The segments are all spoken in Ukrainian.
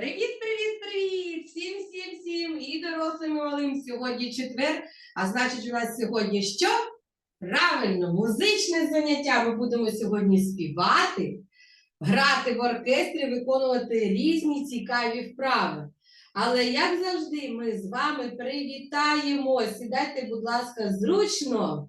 Привіт, привіт, привіт! Всім, всім, всім і дорослим, і малим. Сьогодні четвер. А значить, у нас сьогодні що? Правильно, музичне заняття. Ми будемо сьогодні співати, грати в оркестрі, виконувати різні цікаві вправи. Але як завжди, ми з вами привітаємо. Сідайте, будь ласка, зручно.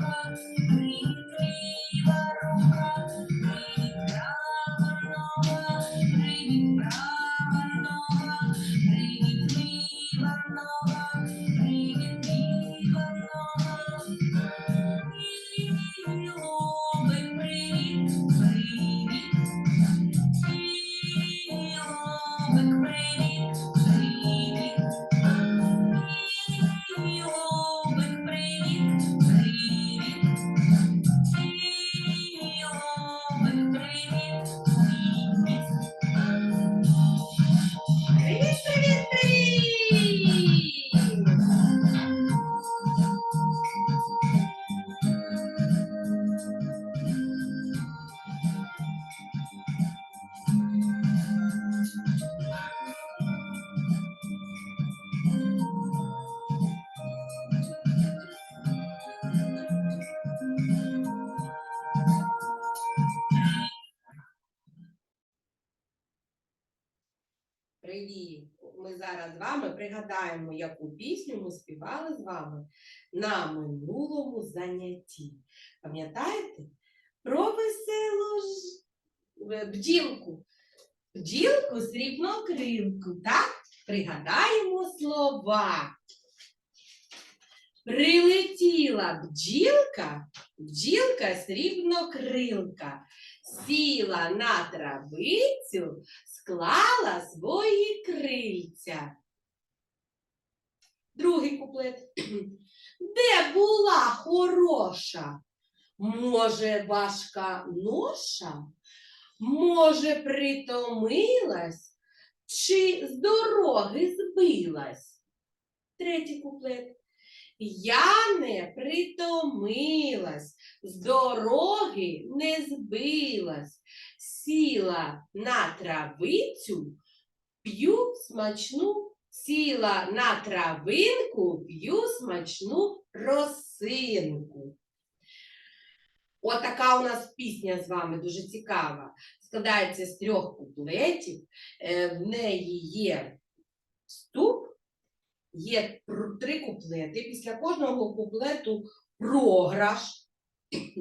Thank you. Пригадаємо, яку пісню ми співали з вами на минулому занятті. Пам'ятаєте? Про веселу ж... е, бджілку. Бджілку срібнокрилку, так? Пригадаємо слова. Прилетіла бджілка, бджілка срібнокрилка, сіла на травицю, склала свої крильця. Другий куплет. Де була хороша? Може, важка ноша? Може, притомилась? Чи з дороги збилась? Третій куплет. Я не притомилась, з дороги не збилась, сіла на травицю, п'ю смачну, сіла на травинку, п'ю смачну росинку. От у нас пісня з вами дуже цікава. Складається з трьох куплетів. Е, В неї є вступ, є три куплети. Після кожного куплету програш.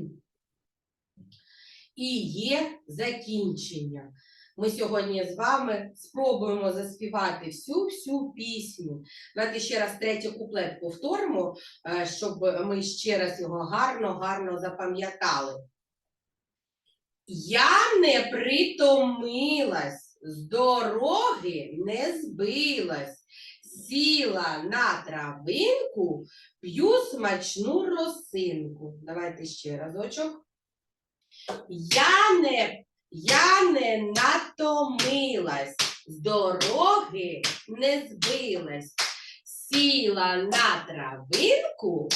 І є закінчення. Ми сьогодні з вами спробуємо заспівати всю-всю пісню. Давайте ще раз третій куплет повторимо, е, щоб ми ще раз його гарно-гарно запам'ятали. Я не притомилась, з дороги не збилась, сіла на травинку, п'ю смачну росинку. Давайте ще разочок. Я не, я не натомилась, з дороги не збилась, сіла на травинку,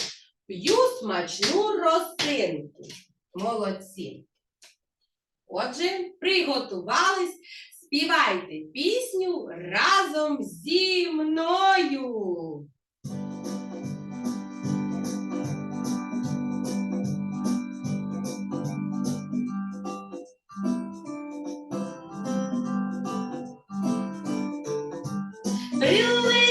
п'ю смачну росинку. Молодці. Отже, приготувались, співайте пісню разом зі мною. Прилетіла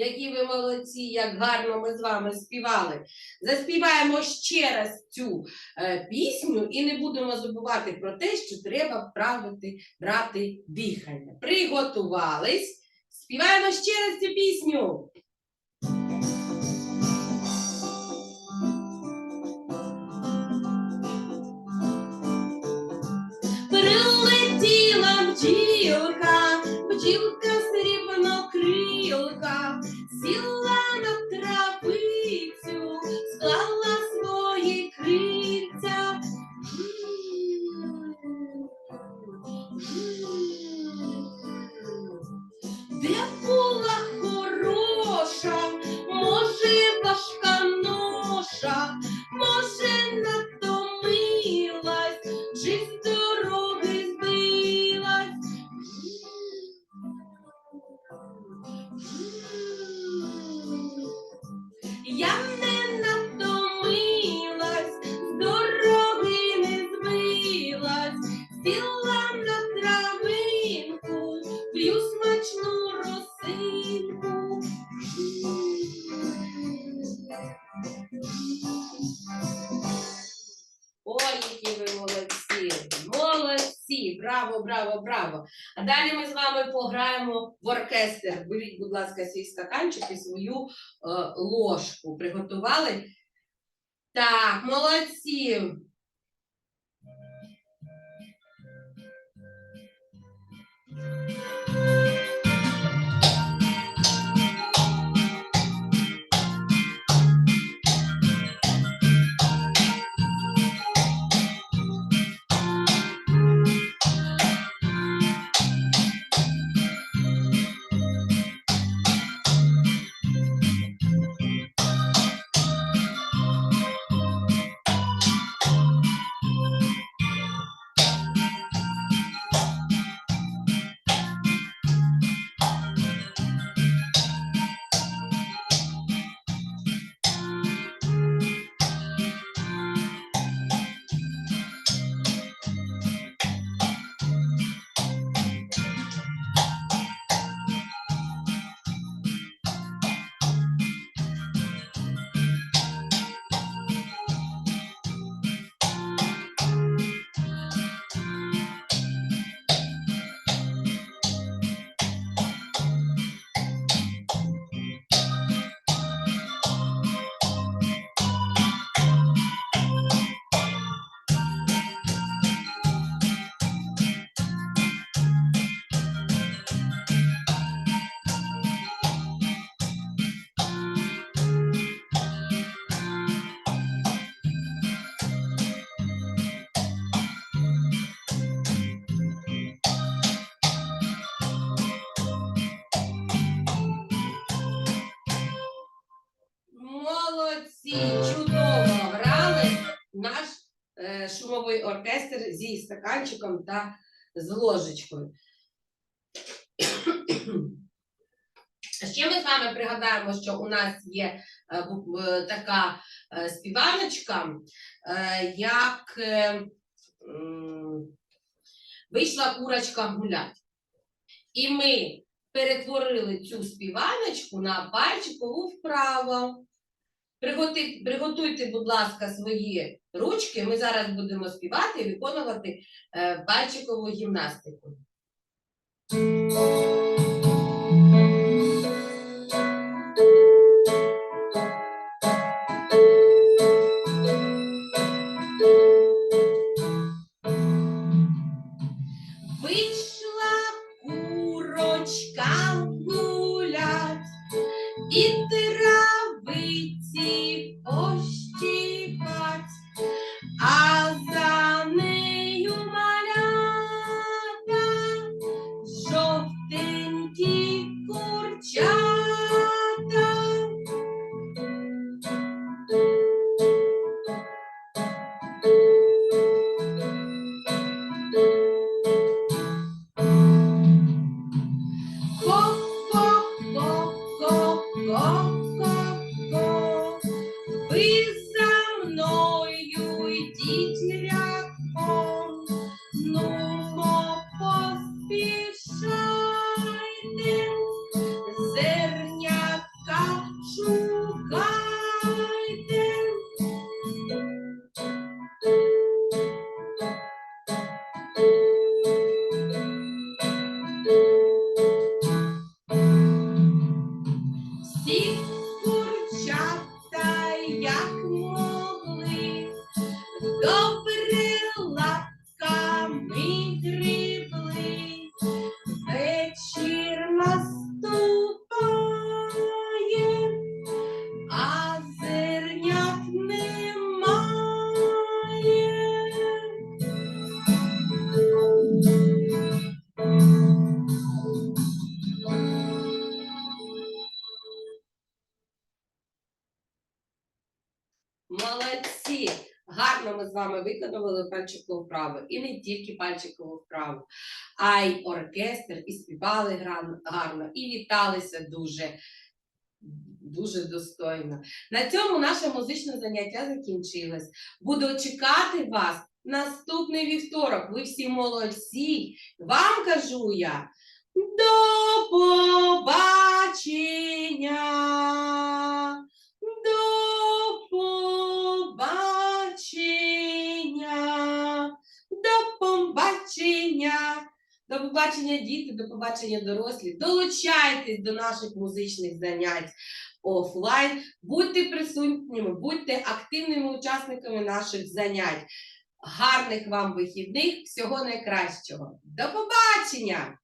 Які ви молодці, як гарно ми з вами співали. Заспіваємо ще раз цю е, пісню і не будемо забувати про те, що треба вправити брати дихання. Приготувались. Співаємо ще раз цю пісню. Браво, браво, браво! А далі ми з вами пограємо в оркестр. Беріть, будь ласка, свій стаканчик і свою е, ложку. Приготували? Так, молодці! Молодці! Чудово грали наш е, шумовий оркестр зі стаканчиком та з ложечкою. Ще ми з вами пригадаємо, що у нас є е, е, така е, співаночка, е, як е, м, вийшла курочка гулять. І ми перетворили цю співаночку на пальчикову вправу. Приготи- Приготуйте, будь ласка, свої ручки. Ми зараз будемо співати і виконувати е, пальчикову гімнастику. Виконували пальчикову вправу. І не тільки пальчикову вправу, а й оркестр, і співали гарно, і віталися дуже, дуже достойно. На цьому наше музичне заняття закінчилось. Буду чекати вас наступний вівторок. Ви всі молодці. Вам кажу я. До побачення! До побачення! Побачення! До побачення, діти, до побачення, дорослі. Долучайтесь до наших музичних занять офлайн. Будьте присутніми, будьте активними учасниками наших занять. Гарних вам вихідних, всього найкращого. До побачення!